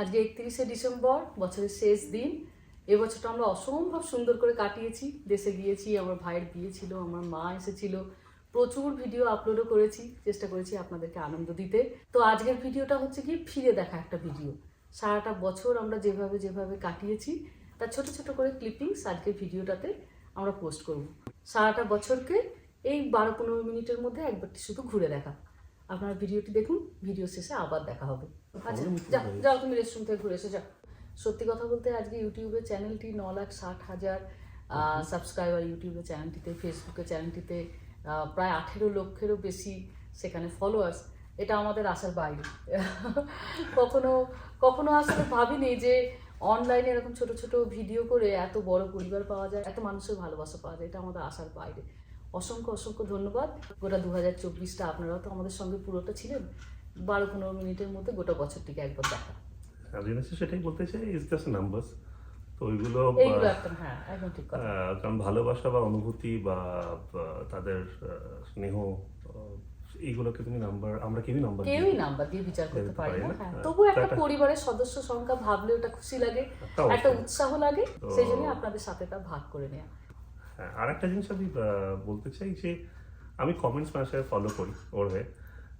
আজকে একত্রিশে ডিসেম্বর, বছরের শেষ দিন। এবছরটা আমরা অসম্ভব সুন্দর করে কাটিয়েছি। দেশে গিয়েছি, আমার ভাইয়ের বিয়ে ছিল, আমার মা এসেছিল। প্রচুর ভিডিও আপলোডও করেছি, চেষ্টা করেছি আপনাদেরকে আনন্দ দিতে। তো আজকের ভিডিওটা হচ্ছে কি ফিরে দেখা একটা ভিডিও। সারাটা বছর আমরা যেভাবে যেভাবে কাটিয়েছি, তার ছোট ছোট করে ক্লিপিংস আজকের ভিডিওটাতে আমরা পোস্ট করব। সারাটা বছরকে এই বারো পনেরো মিনিটের মধ্যে একবারটি শুধু ঘুরে দেখা। আপনারা ভিডিওটি দেখুন ভিডিও শেষে আবার দেখা হবে। আচ্ছা যাও যাও তুমি রেস্টরুম থেকে ঘুরে এসে যাও। সত্যি কথা বলতে আজকে ইউটিউবে চ্যানেলটি ন লাখ ষাট হাজার সাবস্ক্রাইবার ইউটিউবে চ্যানেলটিতে ফেসবুকে চ্যানেলটিতে প্রায় আঠেরো লক্ষেরও বেশি সেখানে ফলোয়ার্স এটা আমাদের আসার বাইরে। কখনো কখনো আসলে ভাবিনি যে অনলাইনে এরকম ছোট ছোট ভিডিও করে এত বড় পরিবার পাওয়া যায় এত মানুষের ভালোবাসা পাওয়া যায় এটা আমাদের আশার বাইরে। অসংখ্য অসংখ্য ধন্যবাদ। গোটা দু হাজার চব্বিশটা আপনারাও তো আমাদের সঙ্গে পুরোটা ছিলেন। বারো পনেরো মিনিটের মধ্যে গোটা বছরটিকে একবার দেখা। আমি সেটাই বলতে চাই ইজ জাস্ট নাম্বারস তো ওইগুলো হ্যাঁ কারণ ভালোবাসা বা অনুভূতি বা তাদের স্নেহ এইগুলোকে তুমি নাম্বার আমরা কেউই নাম্বার কেউই নাম্বার দিয়ে বিচার করতে পারি না। হ্যাঁ। হ্যাঁ, তবুও একটা পরিবারের সদস্য সংখ্যা ভাবলে ওটা খুশি লাগে একটা উৎসাহ লাগে সেই জন্য আপনাদের সাথে তা ভাগ করে নেওয়া হ্যাঁ আর একটা জিনিস আমি বলতে চাই যে আমি কমেন্টস মাসে ফলো করি ওর হয়ে।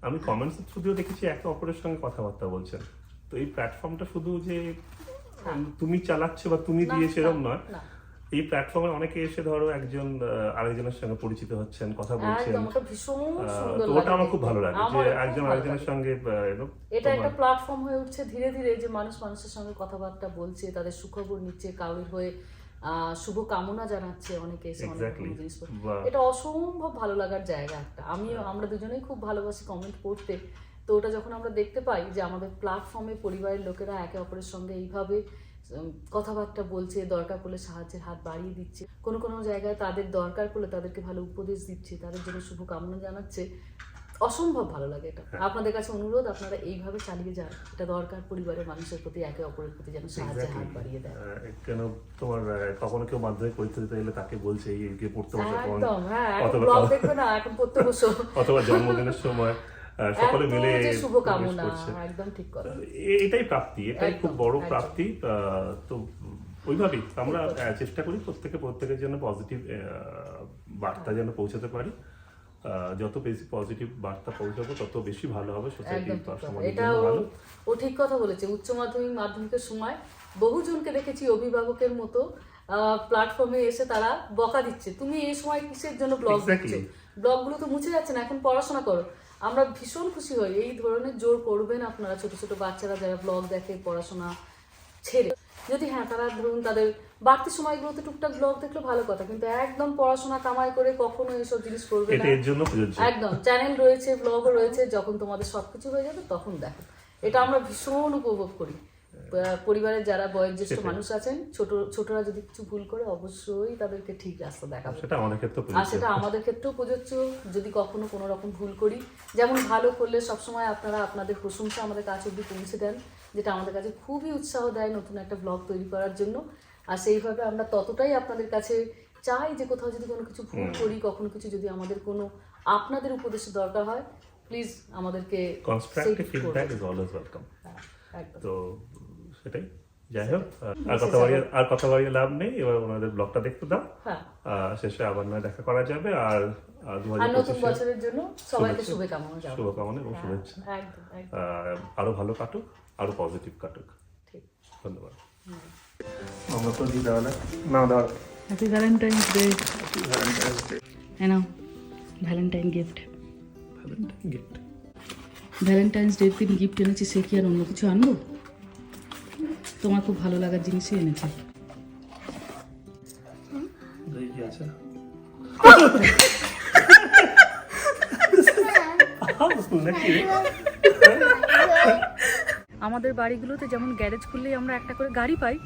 আমি কমেন্টস থ্রুদিও দেখেছি একে অপরের সঙ্গে কথাবার্তা বলছেন। তো এই প্ল্যাটফর্মটা শুধু যে তুমি চালাচ্ছ বা তুমি দিয়ে সেরকম নয়। এই প্ল্যাটফর্মে অনেকে এসে ধরো একজন আরেকজনের সঙ্গে পরিচিত হচ্ছেন কথা বলছেন। ওটা ভীষণ তো ওটা আমার খুব ভালো লাগে যে একজন আরেকজনের সঙ্গে এটা একটা প্ল্যাটফর্ম হয়ে উঠছে ধীরে ধীরে যে মানুষ মানুষের সঙ্গে কথাবার্তা বলছে তাদের সুখবর নিচ্ছে কারোর হয়ে শুভ কামনা জানাচ্ছে অনেকে এসে অনেক জিনিস এটা অসম্ভব ভালো লাগার জায়গা একটা। আমিও আমরা দুজনেই খুব ভালোবাসি কমেন্ট পড়তে তো ওটা যখন আমরা দেখতে পাই যে আমাদের প্ল্যাটফর্মে পরিবারের লোকেরা একে অপরের সঙ্গে এইভাবে কথাবার্তা বলছে দরকার পড়লে সাহায্যের হাত বাড়িয়ে দিচ্ছে কোনো কোনো জায়গায় তাদের দরকার পড়লে তাদেরকে ভালো উপদেশ দিচ্ছে তাদের জন্য শুভ কামনা জানাচ্ছে। অসম্ভব ভালো লাগে এটা। আপনাদের কাছে অনুরোধ আপনারা এইভাবে চালিয়ে যান। এটা দরকার পরিবারের মানুষের প্রতি একে অপরের প্রতি যেন সাহায্যের হাত বাড়িয়ে দেয়। কেন তোমার কখনো কেউ মাধ্যমিক পরীক্ষা দিতে এলে তাকে বলছে এই গিয়ে পড়তে বসে কোন একদম হ্যাঁ এখন ব্লগ দেখবে না এখন পড়তে বসো। অথবা জন্মদিনের সময় সকলে মিলে যে শুভ wish কামনা করছে। একদম ঠিক কথা। এটাই প্রাপ্তি এটাই খুব বড় প্রাপ্তি। তো ওইভাবেই আমরা চেষ্টা করি প্রত্যেকে প্রত্যেকের জন্য পজিটিভ বার্তা যেন পৌঁছাতে পারি। যত বেশি পজিটিভ বার্তা পৌঁছাবো তত বেশি ভালো হবে সোসাইটি এটা ও ঠিক কথা বলেছে উচ্চ মাধ্যমিক মাধ্যমিকের সময় বহুজনকে দেখেছি অভিভাবকের মতো প্ল্যাটফর্মে এসে তারা বকা দিচ্ছে। তুমি এই সময় কিসের জন্য ব্লগ. দিচ্ছ? ব্লগগুলো তো মুছে যাচ্ছে না এখন পড়াশোনা করো। আমরা ভীষণ খুশি হই এই ধরনের জোর করবেন আপনারা ছোট ছোট বাচ্চারা যারা ব্লগ দেখে পড়াশোনা ছেড়ে। যদি হ্যাঁ তারা ধরুন তাদের বাড়তি সময়গুলোতে টুকটাক ব্লগ দেখলে ভালো কথা কিন্তু একদম পড়াশোনা কামাই করে কখনো এইসব জিনিস করবে না। এর জন্য একদম চ্যানেল রয়েছে ব্লগও রয়েছে যখন তোমাদের সবকিছু হয়ে যাবে তখন দেখো। এটা আমরা ভীষণ উপভোগ করি। পরিবারের যারা বয়োজ্যেষ্ঠ মানুষ আছেন ছোট ছোটরা যদি কিছু ভুল করে অবশ্যই তাদেরকে ঠিক রাস্তা দেখাবে। সেটা আমাদের ক্ষেত্রে আর সেটা আমাদের ক্ষেত্রেও প্রযোজ্য যদি কখনো কোনো রকম ভুল করি। যেমন ভালো করলে সবসময় আপনারা আপনাদের প্রশংসা আমাদের কাছে অব্দি পৌঁছে দেন। যেটা আমাদের কাছে খুবই উৎসাহ দেয় নতুন একটা ব্লগ তৈরি করার জন্য। আর সেইভাবে আমরা ততটাই আপনাদের কাছে চাই যে কোথাও যদি কোনো কিছু ভুল করি কখনো কিছু যদি আমাদের কোনো আপনাদের উপদেশের দরকার হয় প্লিজ আমাদেরকে constructive feedback is always welcome তো সেটাই। যাই হোক আর কথা বাড়িয়ে আর কথা বাড়িয়ে লাভ নেই এবার ওনাদের ব্লগটা দেখতে দাও। হ্যাঁ। শেষে আবার নয় দেখা করা যাবে। আর দু হাজার নতুন বছরের জন্য সবাইকে শুভকামনা শুভকামনা এবং হ্যাঁ, শুভেচ্ছা। একদম একদম। আহ, আরও ভালো কাটুক আরও পজিটিভ কাটুক। ঠিক। ধন্যবাদ। আমরা তো দিই তাহলে না। দাঁড়া হ্যাপি ভ্যালেন্টাইন্স ডে হ্যাঁ নাও valentine gift valentine gift valentine's ডের দিন গিফট এনেছি সে কি আর অন্য কিছু আনব? তোমার খুব ভালো লাগার জিনিসই এনেছি? আমাদের বাড়িগুলোতে যেমন গ্যারেজ খুললেই আমরা একটা করে গাড়ি পাই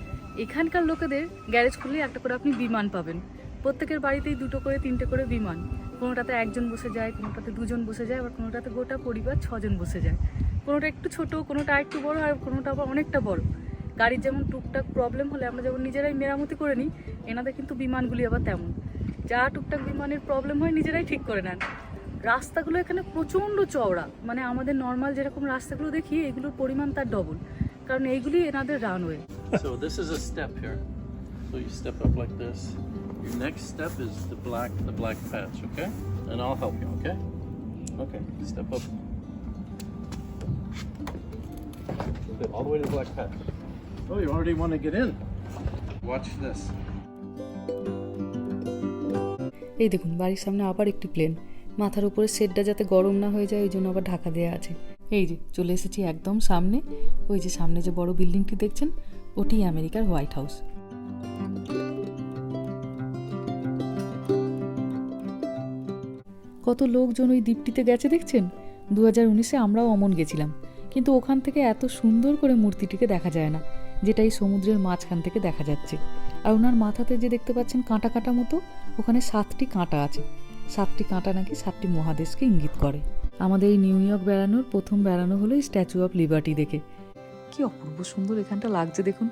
এখানকার লোকেদের গ্যারেজ খুললেই একটা করে আপনি বিমান পাবেন। প্রত্যেকের বাড়িতেই দুটো করে তিনটে করে বিমান। কোনোটাতে একজন বসে যায় কোনোটাতে দুজন বসে যায় আবার কোনোটাতে গোটা পরিবার ছজন বসে যায়। কোনোটা একটু ছোট কোনোটা একটু বড় আর কোনোটা আবার অনেকটা বড়। গাড়ির যেমন টুকটাক প্রবলেম হলে আমরা যেমন নিজেরাই মেরামতি করে নিই এনাদের কিন্তু বিমানগুলি আবার তেমন যা টুকটাক বিমানের প্রবলেম হয় নিজেরাই ঠিক করে নেন রাস্তাগুলো এখানে প্রচণ্ড চওড়া মানে আমাদের নর্মাল যেরকম রাস্তাগুলো দেখি এগুলোর পরিমাণ তার ডবল কারণ এইগুলি এনাদের runway So this is a step here. So you step up like this. Your next step is the black, the black patch, okay? And all the way to the black patch. Oh, you already want to get in. Watch this. এই দেখুন বাড়ির সামনে আবার একটি plane মাথার উপরে শেডটা যাতে গরম না হয়ে যায় ওই জন্য আবার ঢাকা দেওয়া আছে। এই যে চলে এসেছি একদম সামনে। ওই যে সামনে যে বড় বিল্ডিংটি দেখছেন ওটি আমেরিকার হোয়াইট হাউস। কত লোকজন ওই দ্বীপটিতে গেছে দেখছেন? দু হাজার উনিশে আমরাও অমন গেছিলাম। কিন্তু ওখান থেকে এত সুন্দর করে মূর্তিটিকে দেখা যায় না। যেটা এই সমুদ্রের মাঝখান থেকে দেখা যাচ্ছে। আর ওনার মাথাতে যে দেখতে পাচ্ছেন কাঁটা কাঁটা মতো, ওখানে সাতটি কাঁটা আছে। সাতটি কাঁটা নাকি সাতটি মহাদেশকে ইঙ্গিত করে। আমাদের এই নিউ ইয়র্ক বেড়ানোর প্রথম বেড়ানো হলো এই স্ট্যাচু অফ লিবার্টি দেখে। কি অপূর্ব সুন্দর এখানটা লাগছে দেখুন।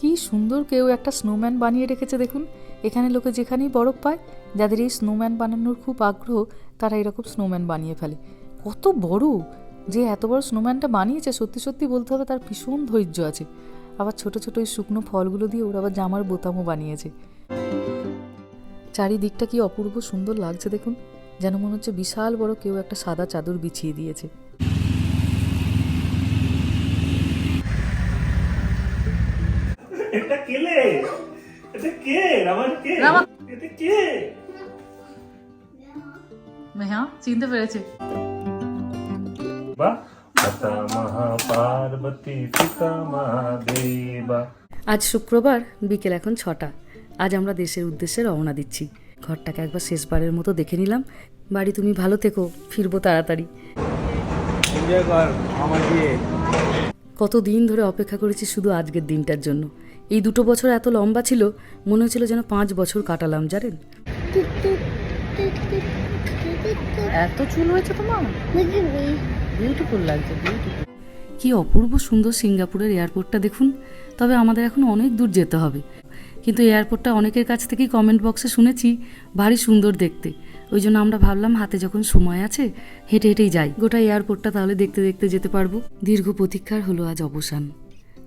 কি সুন্দর কেউ একটা স্নোম্যান বানিয়ে রেখেছে দেখুন। এখানে লোকে যেখানেই বরফ পায়, যাদের এই স্নোম্যান বানানোর খুব আগ্রহ, তারা এরকম স্নোম্যান বানিয়ে ফেলে। কত বড়! যে এত বড় স্নোম্যানটা বানিয়েছে সত্যি সত্যি বলতে হবে তার ভীষণ ধৈর্য আছে। আবার ছোট ছোট ওই শুকনো ফলগুলো দিয়ে ওরা আবার জামার বোতামও বানিয়েছে। চারিদিকটা কি অপূর্ব সুন্দর লাগছে দেখুন যেন মনে হচ্ছে বিশাল বড় কেউ একটা সাদা চাদর বিছিয়ে দিয়েছে। এটা কেলে? এটা কে? রামান কে? এটা কে? হ্যাঁ চিনতে পেরেছে। পিতা মহাদেবা আজ শুক্রবার বিকেল এখন ছটা। আজ আমরা দেশের উদ্দেশ্যে রওনা দিচ্ছি। ঘরটাকে একবার শেষবারের মতো দেখে নিলাম। বাড়ি তুমি ভালো থেকো ফিরবো তাড়াতাড়ি। কত দিন ধরে অপেক্ষা করেছি শুধু আজকের দিনটার জন্য। এই দুটো বছর এত লম্বা ছিল মনে হচ্ছিল যেন পাঁচ বছর কাটালাম জানেন? এত চুল হয়েছে তোমার. বিউটিফুল লাগছে বিউটিফুল কি অপূর্ব সুন্দর সিঙ্গাপুরের এয়ারপোর্টটা দেখুন। তবে আমাদের এখন অনেক দূর যেতে হবে। কিন্তু এয়ারপোর্টটা অনেকের কাছ থেকেই কমেন্ট বক্সে শুনেছি, ভারী সুন্দর দেখতে। ওই জন্য আমরা ভাবলাম হাতে যখন সময় আছে, হেঁটে হেঁটেই যাই। গোটা এয়ারপোর্টটা তাহলে দেখতে দেখতে যেতে পারব। দীর্ঘ প্রতীক্ষার হলো আজ অবসান।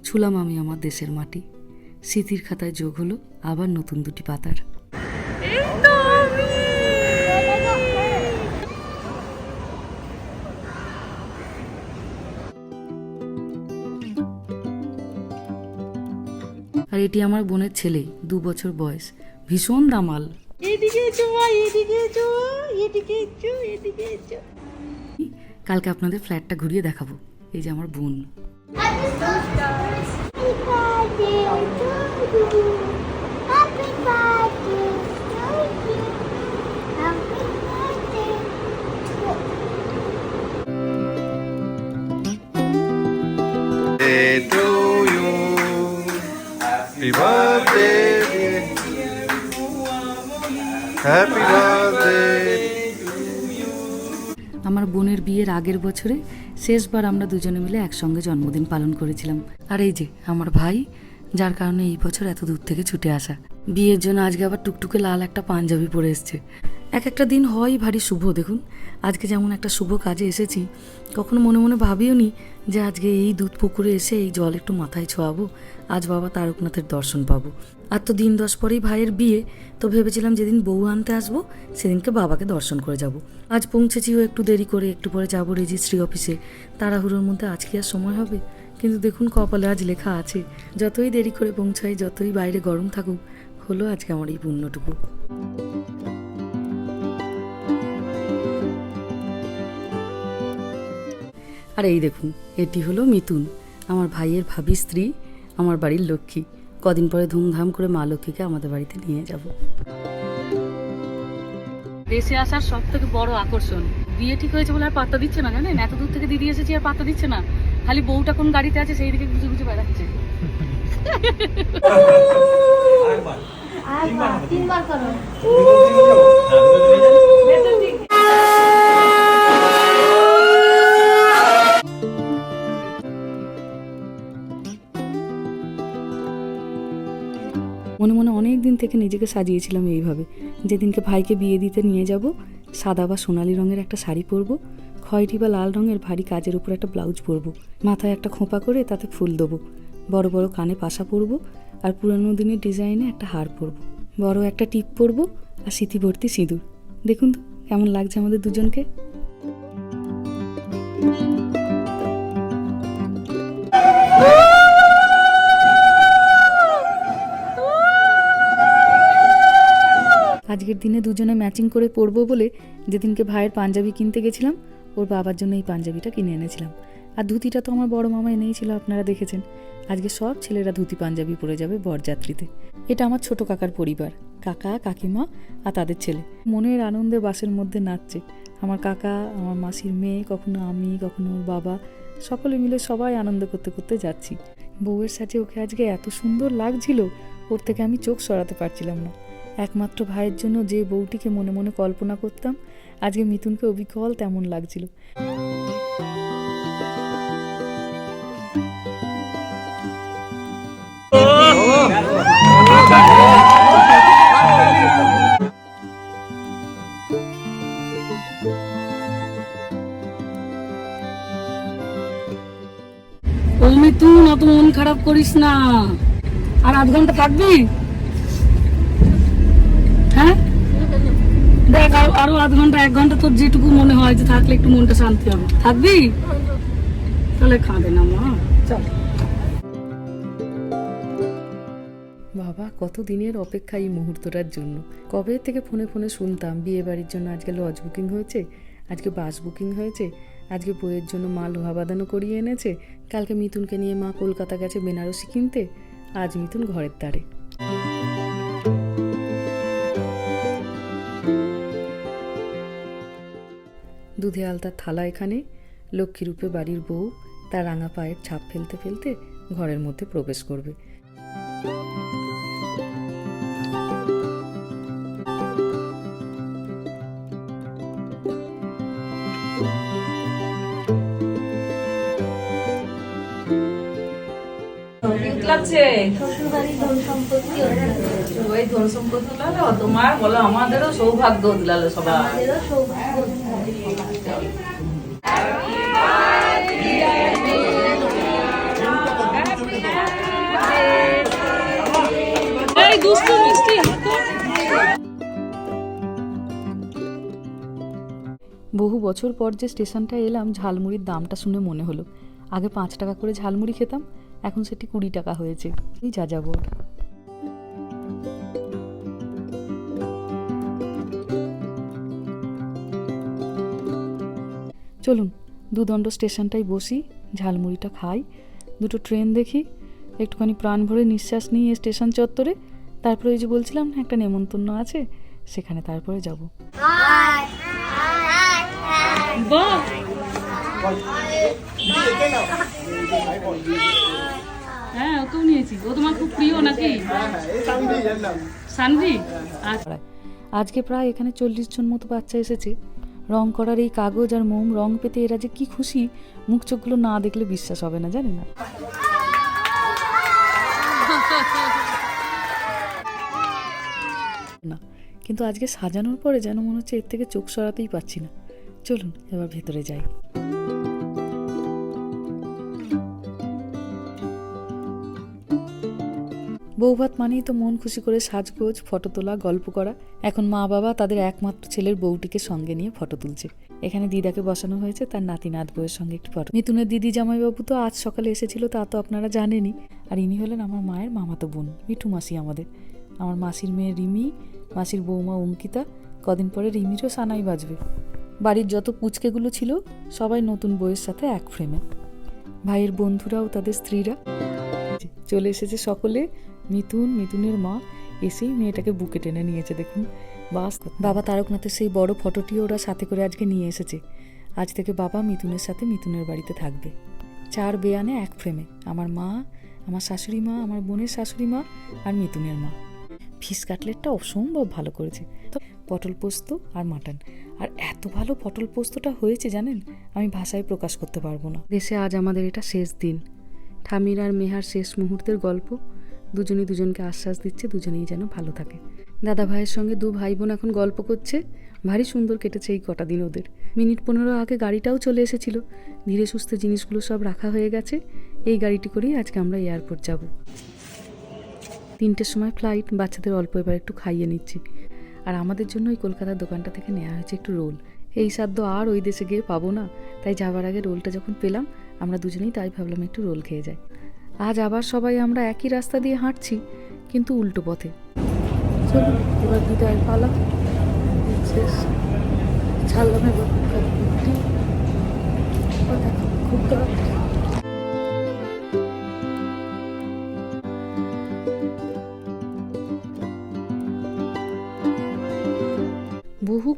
ছুলাম আমি আমার দেশের মাটি। স্মৃতির খাতায় যোগ হলো আবার নতুন দুটি পাতার। আর এটি আমার বোনের ছেলে দু বছর বয়স। ভীষণ দামাল। কালকে আপনাদের ফ্ল্যাটটা ঘুরিয়ে দেখাবো। এই যে আমার বোন। Happy birthday. আমার বোনের বিয়ের আগের বছরে শেষবার আমরা দুজনে মিলে একসঙ্গে জন্মদিন পালন করেছিলাম। আর এই যে, আমার ভাই, যার কারণে এই বছর এত দূর থেকে ছুটে আসা। বিয়ের জন্য আজকে আবার টুকটুকে লাল একটা পাঞ্জাবি পরে এসছে। এক একটা দিন হয় ভারী শুভ, দেখুন। আজকে যেমন একটা শুভ কাজে এসেছি, কখনো মনে মনে ভাবিও নি যে আজকে এই দুধ পুকুরে এসে এই জল একটু মাথায় ছোঁয়াবো। আজ বাবা তারকনাথের দর্শন পাবো। আর তো দিন দশ পরেই ভাইয়ের বিয়ে, তো ভেবেছিলাম যেদিন বউ আনতে আসব, সেদিনকে বাবাকে দর্শন করে যাব। আজ পৌঁছেছিও একটু দেরি করে, একটু পরে যাব রেজিস্ট্রি অফিসে। তাড়াহুড়োর মধ্যে আজকে আর সময় হবে? কিন্তু দেখুন কপালে আজ লেখা আছে, যতই দেরি করে পৌঁছাই, যতই বাইরে গরম থাকুক, হলো আজকে আমার এই পুণ্যটুকু আর এই দেখুন, এটি হলো মিতুন আমার ভাইয়ের ভাবি স্ত্রী, আমার বাড়ির লক্ষ্মী। কদিন পরে ধুমধাম করে মা লক্ষ্মীকে আমাদের বাড়িতে নিয়ে যাব। দেশে আসার সব থেকে বড় আকর্ষণ। বিয়ে ঠিক হয়েছে বলে আর পাত্তা দিচ্ছে না জানেন? এত দূর থেকে দিদি এসেছি আর পাত্তা দিচ্ছে না। খালি বউটা কোন গাড়িতে আছে সেই দিকে গুজে গুজে বেড়াচ্ছে তিনবার করো। থেকে নিজেকে সাজিয়েছিলাম এইভাবে। যেদিনকে ভাইকে বিয়ে দিতে নিয়ে যাব, সাদা বা সোনালি রঙের একটা শাড়ি পরবো, খয়েরি বা লাল রঙের ভারী কাজের উপর একটা ব্লাউজ পরবো, মাথায় একটা খোঁপা করে তাতে ফুল দেবো, বড় বড় কানে পাশা পরবো আর পুরানো দিনের ডিজাইনে একটা হার পরবো। বড় একটা টিপ পরবো আর স্মৃতি ভর্তি সিঁদুর। দেখুন তো, কেমন লাগছে আমাদের দুজনকে? আজকের দিনে দুজনে ম্যাচিং করে পরবো বলে যেদিনকে ভাইয়ের পাঞ্জাবি কিনতে গেছিলাম, ওর বাবার জন্য এই পাঞ্জাবিটা কিনে এনেছিলাম। আর ধুতিটা তো আমার বড় মামা এনেই ছিল আপনারা দেখেছেন। আজকে সব ছেলেরা ধুতি পাঞ্জাবি পরে যাবে বরযাত্রীতে। এটা আমার ছোট কাকার পরিবার, কাকা, কাকিমা আর তাদের ছেলে। মনের আনন্দে বাসের মধ্যে নাচছে। আমার কাকা, আমার মাসির মেয়ে, কখনো আমি, কখনো ওর বাবা, সকলে মিলে সবাই আনন্দ করতে করতে যাচ্ছি। বউয়ের সাথে ওকে আজকে এত সুন্দর লাগছিল, ওর থেকে আমি চোখ সরাতে পারছিলাম না। একমাত্র ভাইয়ের জন্য যে বউটিকে মনে মনে কল্পনা করতাম, আজকে মিথুনকে অবিকল তেমন লাগছিল। ও মিতুন অত মন খারাপ করিস না। আর আধ ঘণ্টা থাকবি হ্যাঁ আরও আধ ঘণ্টা, এক ঘণ্টা তোর যেটুকু মনে হয় যে থাকলে একটু মনটা শান্তি হবে। থাকবি? তাহলে খাবে না মা। চল। বাবা, কত দিনের অপেক্ষা এই মুহূর্তটার জন্য? কবে থেকে ফোনে ফোনে শুনতাম বিয়ে বাড়ির জন্য আজকে লজ বুকিং হয়েছে, আজকে বাস বুকিং হয়েছে, আজকে বইয়ের জন্য মা লোহা বাঁধানো করিয়ে এনেছে, কালকে মিথুনকে নিয়ে মা কলকাতা গেছে বেনারসি কিনতে, আজ মিথুন ঘরের দ্বারে। দুধে আলতার থালা এখানে। লক্ষ্মীরূপে বাড়ির বউ তার রাঙা পায়ের ছাপ ফেলতে ফেলতে ঘরের মধ্যে প্রবেশ করবে। তোমার বলো আমাদেরও সৌভাগ্য দিলালো সবাই। মিষ্টি বহু বছর পর যে স্টেশনটা এলাম, ঝালমুড়ির দামটা শুনে মনে হলো। আগে পাঁচ টাকা করে ঝালমুড়ি খেতাম, এখন সেটি কুড়ি টাকা হয়েছে। এই যা যাব চলুন, দুদণ্ড স্টেশনটাই বসি, ঝালমুড়িটা খাই, দুটো ট্রেন দেখি, একটুখানি প্রাণ ভরে নিঃশ্বাস নিয়ে স্টেশন চত্বরে তারপরে ওই যে বলছিলাম না একটা নেমন্তন্ন আছে সেখানে তারপরে যাব। হ্যাঁ ওকেও নিয়েছি। ও তোমার খুব প্রিয় নাকি? সানভি? আচ্ছা। আজকে প্রায় এখানে চল্লিশ জন মতো বাচ্চা এসেছে। রং করার এই কাগজ আর মোম রং পেতে এরা যে কি খুশি মুখ চোখগুলো না দেখলে বিশ্বাস হবে না জানি না। না। কিন্তু আজকে সাজানোর পরে যেন মনে হচ্ছে এর থেকে চোখ সরাতেই পাচ্ছি না। চলুন, এবার ভেতরে যাই। বৌভাত মানেই তো মন খুশি করে সাজগোজ, ফটো তোলা, গল্প করা। এখন মা বাবা তাদের একমাত্র ছেলের বউটিকে সঙ্গে নিয়ে ফটো তুলছে। এখানে দিদাকে বসানো হয়েছে, তার নাতি নাত বউয়ের সঙ্গে একটি ফটো। মিতুনের দিদি জামাইবাবু তো আজ সকালে এসেছিল, তা তো আপনারা জানেনই। আর ইনি হলেন আমার মায়ের মামাতো বোন মিঠু মাসি আমাদের। আমার মাসির মেয়ে রিমি, মাসির বৌমা অঙ্কিতা, কদিন পরে রিমিরও সানাই বাজবে। বাড়ির যত পুচকেগুলো ছিল, সবাই নতুন বইয়ের সাথে এক ফ্রেমে ভাইয়ের বন্ধুরাও তাদের স্ত্রীরা। চলে এসেছে সকলে। মিথুন, মিথুনের মা এসেই মেয়েটাকে বুকে টেনে নিয়েছে, দেখুন। বাস, বাবা তারকনাথের সেই বড় ফটোটিও ওরা সাথে করে আজকে নিয়ে এসেছে। আজ থেকে বাবা মিথুনের সাথে মিথুনের বাড়িতে থাকবে। চার বেয়ানে এক ফ্রেমে আমার মা, আমার শাশুড়ি মা, আমার বোনের শাশুড়ি মা আর মিথুনের মা। ফিশ কাটলেটটা অসম্ভব ভালো করেছে। তো পটল পোস্ত আর মাটন। আর এত ভালো পটল পোস্তটা হয়েছে জানেন? আমি ভাষায় প্রকাশ করতে পারব না। দেশে আজ আমাদের এটা শেষ দিন। ঠামির আর মেহার শেষ মুহূর্তের গল্প। দুজনেই দুজনকে আশ্বাস দিচ্ছে, দুজনেই যেন ভালো থাকে। দাদা ভাইয়ের সঙ্গে দু ভাই বোন এখন গল্প করছে। ভারী সুন্দর কেটেছে এই কটা দিন ওদের। মিনিট পনেরো আগে গাড়িটাও চলে এসেছিল। ধীরে সুস্থে জিনিসগুলো সব রাখা হয়ে গেছে। এই গাড়িটি করেই আজকে আমরা এয়ারপোর্ট যাব। তিনটের সময় ফ্লাইট বাচ্চাদের অল্প এবার একটু খাইয়ে নিচ্ছি। আর আমাদের জন্য ওই কলকাতার দোকানটা থেকে নেওয়া হয়েছে একটু রোল। এই সাধ্য আর ওই দেশে গিয়ে পাবো না। তাই যাবার আগে রোলটা যখন পেলাম, আমরা দুজনেই তাই ভাবলাম একটু রোল খেয়ে যাই। আজ আবার সবাই আমরা একই রাস্তা দিয়ে হাঁটছি, কিন্তু উল্টো পথে। এবার পালা। খুব তাড়াতাড়ি।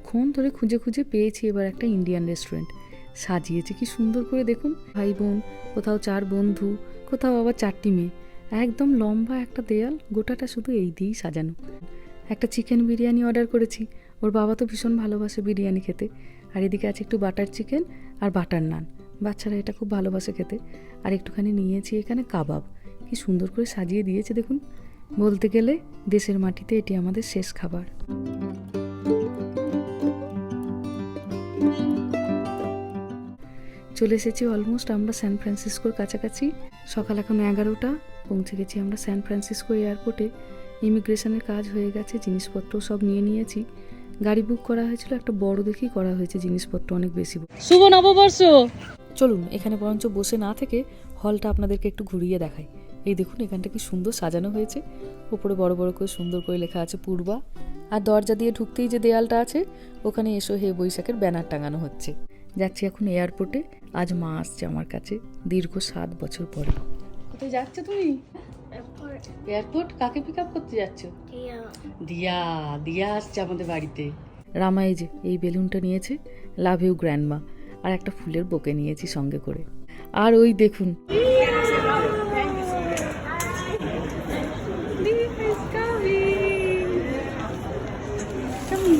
বহুক্ষণ ধরে খুঁজে খুঁজে পেয়েছি এবার একটা ইন্ডিয়ান রেস্টুরেন্ট সাজিয়েছে কি সুন্দর করে দেখুন। ভাই বোন, কোথাও চার বন্ধু, কোথাও আবার চারটি মেয়ে। একদম লম্বা একটা দেয়াল, গোটাটা শুধু এই দিয়েই সাজানো। একটা চিকেন বিরিয়ানি অর্ডার করেছি। ওর বাবা তো ভীষণ ভালোবাসে বিরিয়ানি খেতে। আর এদিকে আছে একটু বাটার চিকেন আর বাটার নান বাচ্চারা এটা খুব ভালোবাসে খেতে। আর একটুখানি নিয়েছি এখানে কাবাব। কি সুন্দর করে সাজিয়ে দিয়েছে দেখুন। বলতে গেলে দেশের মাটিতে এটি আমাদের শেষ খাবার। চলে এসেছি অলমোস্ট আমরা স্যান ফ্রান্সিসকোর কাছাকাছি। সকাল এখন এগারোটা পৌঁছে গেছি আমরা স্যান ফ্রান্সিসকো এয়ারপোর্টে ইমিগ্রেশনের কাজ হয়ে গেছে জিনিসপত্র সব নিয়ে নিয়েছি। গাড়ি বুক করা হয়েছিল একটা বড় দেখেই করা হয়েছে জিনিসপত্র অনেক বেশি। শুভ নববর্ষ! চলুন এখানে বরঞ্চ বসে না থেকে হলটা আপনাদেরকে একটু ঘুরিয়ে দেখাই। এই দেখুন এখানটা কি সুন্দর সাজানো হয়েছে। উপরে বড় বড় করে সুন্দর করে লেখা আছে পূর্বা। আর দরজা দিয়ে ঢুকতেই যে দেয়ালটা আছে ওখানে এসো হে বৈশাখের ব্যানার টাঙানো হচ্ছে। যাচ্ছি এখন এয়ারপোর্টে। আজ মা আসছে আমার কাছে দীর্ঘ সাত বছর পরে। কোথায় যাচ্ছ তুমি? এয়ারপোর্ট কাকে পিক আপ করতে যাচ্ছ? দিয়া দিয়া আসছে আমাদের বাড়িতে। রামা এই যে এই বেলুনটা নিয়েছে লাভ ইউ গ্র্যান্ডমা আর একটা ফুলের বোকে নিয়েছি সঙ্গে করে। আর ওই দেখুন।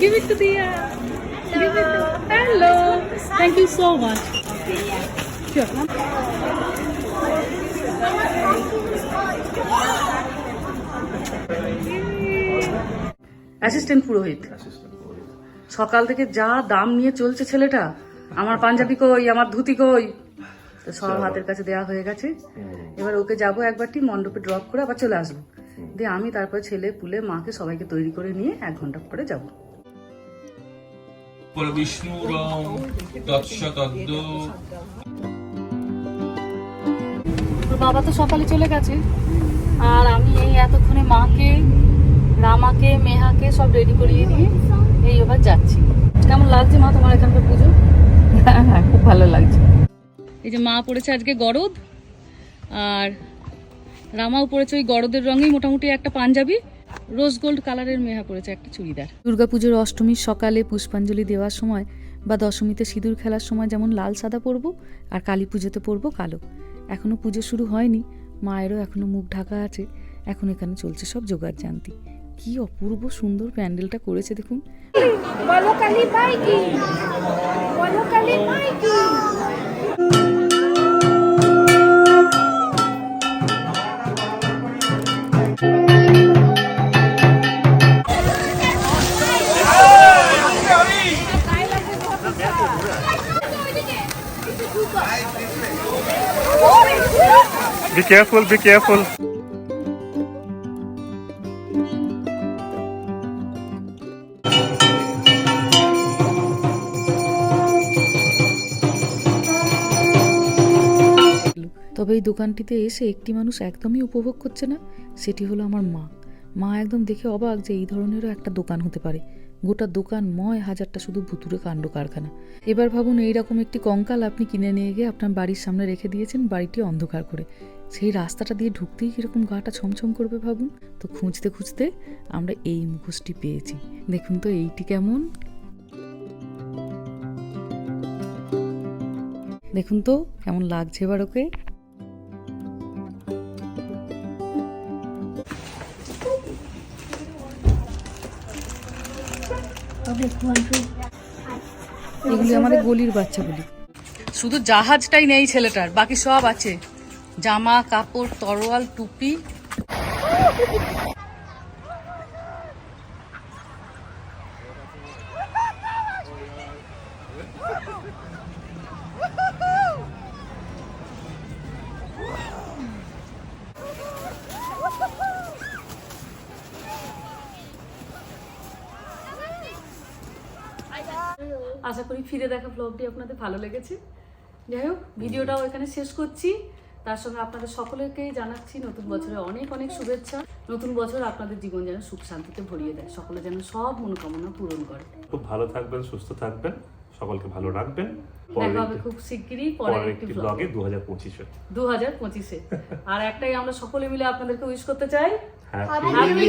Give it to Dia. Give. Hello. Thank you so much. Sure. Assistant পুরোহিত সকাল থেকে যা দাম নিয়ে চলছে ছেলেটা আমার পাঞ্জাবি কই আমার ধুতি কই? তো সব হাতের কাছে দেওয়া হয়ে গেছে। এবার ওকে যাব একবারটি মণ্ডপে ড্রপ করে আবার চলে আসব। দিয়ে আমি তারপরে ছেলে পুলে মাকে সবাইকে তৈরি করে নিয়ে এক ঘণ্টা পরে যাব। পরবিষ্ণুরং তৎসতদ্দ বাবা তো সকালে চলে গেছে। আর আমি এই এতক্ষণে মাকে রামাকে মেহাকে সব রেডি করিয়ে নিয়ে এই এবার যাচ্ছি। কেমন লাগছে মা তোমার এখানকার পুজো? হ্যাঁ খুব ভালো লাগছে। এই যে মা পড়েছে আজকে গরদ আর রামাও পড়েছে ওই গরদের রঙেই মোটামুটি একটা পাঞ্জাবি। রোজ গোল্ড কালারের মেহা পড়েছে একটা চুড়িদার। দুর্গাপুজোর অষ্টমীর সকালে পুষ্পাঞ্জলি দেওয়ার সময় বা দশমীতে সিঁদুর খেলার সময় যেমন লাল সাদা পরবো আর কালী পুজোতে পরবো কালো। এখনও পুজো শুরু হয়নি মায়েরও এখনও মুখ ঢাকা আছে এখন এখানে চলছে সব জোগাড় জানতি। কি অপূর্ব সুন্দর প্যান্ডেলটা করেছে দেখুন। বলো কালী পাই কি বলো কালী কি Be careful, be careful. তবে এই দোকানটিতে এসে একটি মানুষ একদমই উপভোগ করছে না সেটি হলো আমার মা। মা একদম দেখে অবাক যে এই ধরনেরও একটা দোকান হতে পারে। গোটা দোকান ময় হাজারটা শুধু ভুতুরে কাণ্ড কারখানা। এবার ভাবুন এইরকম একটি কঙ্কাল আপনি কিনে নিয়ে গিয়ে আপনার বাড়ির সামনে রেখে দিয়েছেন বাড়িটি অন্ধকার করে। সেই রাস্তাটা দিয়ে ঢুকতেই কীরকম গাটা ছমছম করবে ভাবুন? তো খুঁজতে খুঁজতে আমরা এই মুখোশটি পেয়েছি। দেখুন তো এইটি কেমন। দেখুন তো কেমন লাগছে এবার ওকে। এগুলি আমাদের গলির বাচ্চাগুলি শুধু জাহাজটাই নেই ছেলেটার, বাকি সব আছে। জামা, কাপড়, তরোয়াল, টুপি। আশা করি ফিরে দেখা ব্লগটি আপনাদের ভালো লেগেছে। যাই হোক, ভিডিওটাও এখানে শেষ করছি। তার সঙ্গে আপনাদের সকলেকেই জানাচ্ছি নতুন বছরে অনেক অনেক শুভেচ্ছা। নতুন বছর আপনাদের জীবন যেন সুখ শান্তিতে ভরিয়ে দেয়। সকলে যেন সব মনোকামনা পূরণ করে। খুব ভালো থাকবেন সুস্থ থাকবেন। সকলকে ভালো রাখবেন। দেখা হবে খুব শিগগিরই পরের একটি ব্লগে ব্লগে দু হাজার পঁচিশে। দু হাজার পঁচিশে। আর একটাই আমরা সকলে মিলে আপনাদেরকে উইশ করতে চাই। হ্যাপি!